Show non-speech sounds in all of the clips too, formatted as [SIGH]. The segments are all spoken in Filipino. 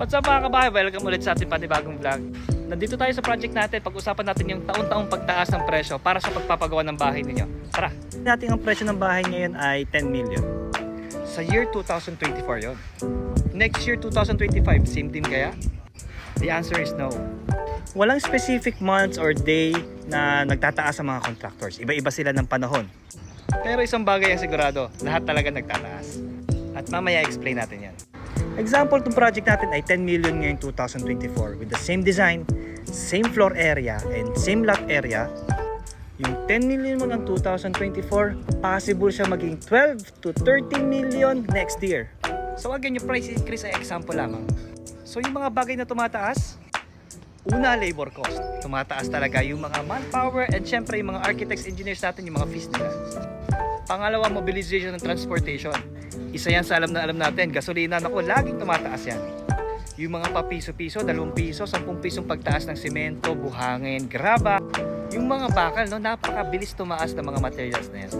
What's up mga kabahay? Welcome ulit sa ating panibagong vlog. Nandito tayo sa project natin. Pag-usapan natin yung taon-taong pagtaas ng presyo para sa pagpapagawa ng bahay ninyo. Tara! Natin ang presyo ng bahay ngayon ay 10 million. Sa year 2024 yon. Next year 2025, same din kaya? The answer is no. Walang specific months or day na nagtataas ang mga contractors. Iba-iba sila ng panahon. Pero isang bagay ang sigurado, lahat talaga nagtataas. At mamaya explain natin yan. Example, itong project natin ay 10 million ngayong 2024 with the same design, same floor area, and same lot area. Yung 10 million mo ng 2024, possible siya maging 12 to 13 million next year. So again, yung price increase ay example lamang. So yung mga bagay na tumataas, una, labor cost. Tumataas talaga yung mga manpower and syempre yung mga architects, engineers natin, yung mga fees nila. Pangalawa, mobilization and transportation. Isa yan sa alam na alam natin. Gasolina, naku, laging tumataas yan. Yung mga papiso-piso, 2 piso, 10 pisong pagtaas ng simento, buhangin, graba. Yung mga bakal, no, napakabilis tumaas ng mga materials na yan.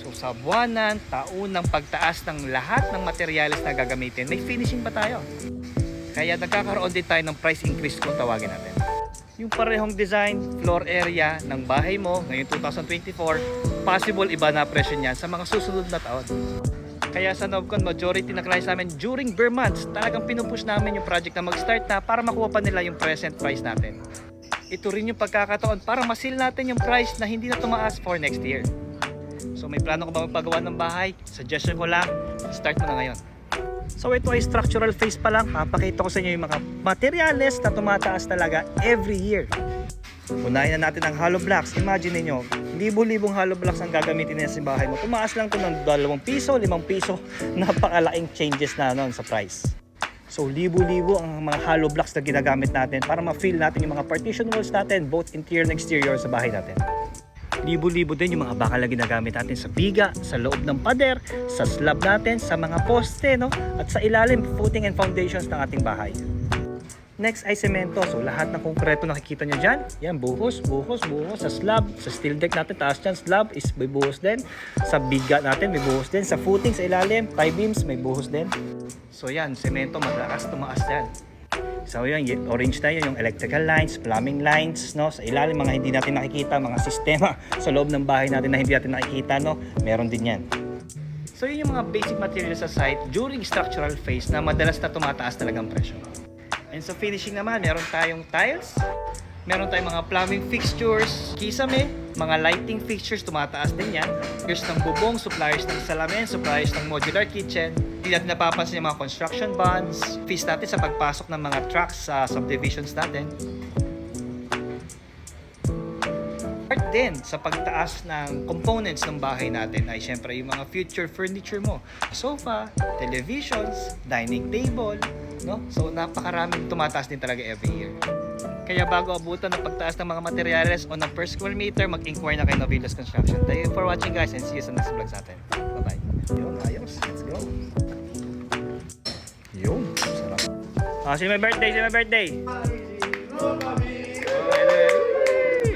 So sa buwanan, taunang pagtaas ng lahat ng materials na gagamitin, may finishing pa tayo. Kaya nagkakaroon din tayo ng price increase kung tawagin natin. Yung parehong design, floor area ng bahay mo ngayong 2024, possible iba na presyo niyan sa mga susunod na taon. Kaya sa Novcon, majority na clients namin during bare months, talagang pinupush namin yung project na mag-start na para makuha pa nila yung present price natin. Ito rin yung pagkakataon para masil natin yung price na hindi na tumaas for next year. So may plano ka ba magpagawa ng bahay? Suggestion ko lang, start mo na ngayon. So ito ay structural phase pa lang. Papakita ko sa inyo yung mga materials na tumataas talaga every year. Unahin na natin ang hollow blocks. Imagine niyo, libo-libong hollow blocks ang gagamitin niya sa bahay mo. Tumaas lang to ng 2 piso, 5 piso. [LAUGHS] Napakalaking changes na noon sa price. So libo-libo ang mga hollow blocks na ginagamit natin para ma-fill natin yung mga partition walls natin, both interior and exterior sa bahay natin. Libo-libo din yung mga bakal na ginagamit natin sa biga, sa loob ng pader, sa slab natin, sa mga poste, no? At sa ilalim, footing and foundations ng ating bahay. Next ay semento. So lahat ng konkreto nakikita nyo dyan, yan buhos, buhos, buhos. Sa slab, sa steel deck natin, taas dyan, slab is may buhos din. Sa biga natin, may buhos din. Sa footing, sa ilalim, tie beams, may buhos din. So yan, semento, madalas tumaas yan. So yan, y- orange yun, yung electrical lines, plumbing lines, no? Sa ilalim, mga hindi natin nakikita, mga sistema [LAUGHS] sa loob ng bahay natin na hindi natin nakikita, no? Meron din yan. So yun yung mga basic materials sa site during structural phase na madalas na tumataas talagang presyo. And sa finishing naman, meron tayong tiles, meron tayong mga plumbing fixtures, kisame, mga lighting fixtures, tumataas din yan. Here's ng bubong, suppliers ng salamin, suppliers ng modular kitchen. Hindi natin napapansin yung mga construction bonds, fees natin sa pagpasok ng mga trucks sa subdivisions natin. Part din sa pagtaas ng components ng bahay natin ay syempre yung mga future furniture mo. Sofa, televisions, dining table, no? So napakaraming tumataas din talaga every year. Kaya bago abutan ng pagtaas ng mga materials o ng per square meter, mag-inquire na kay Novelas Construction. Thank you for watching guys and see you sa next vlog natin. Bye-bye. Yun, ayos. Let's go. Yun, sarap. Ah, si my birthday, si my birthday.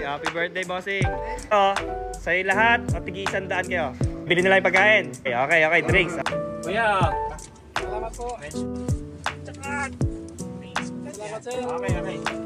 Happy birthday, bossing. Oh, sa'yo lahat, o tigi isang daan kayo. Bili nila yung pagkain. Okay, okay, okay, drinks. Kuya, salamat po. Salamat sa'yo. Okay, okay.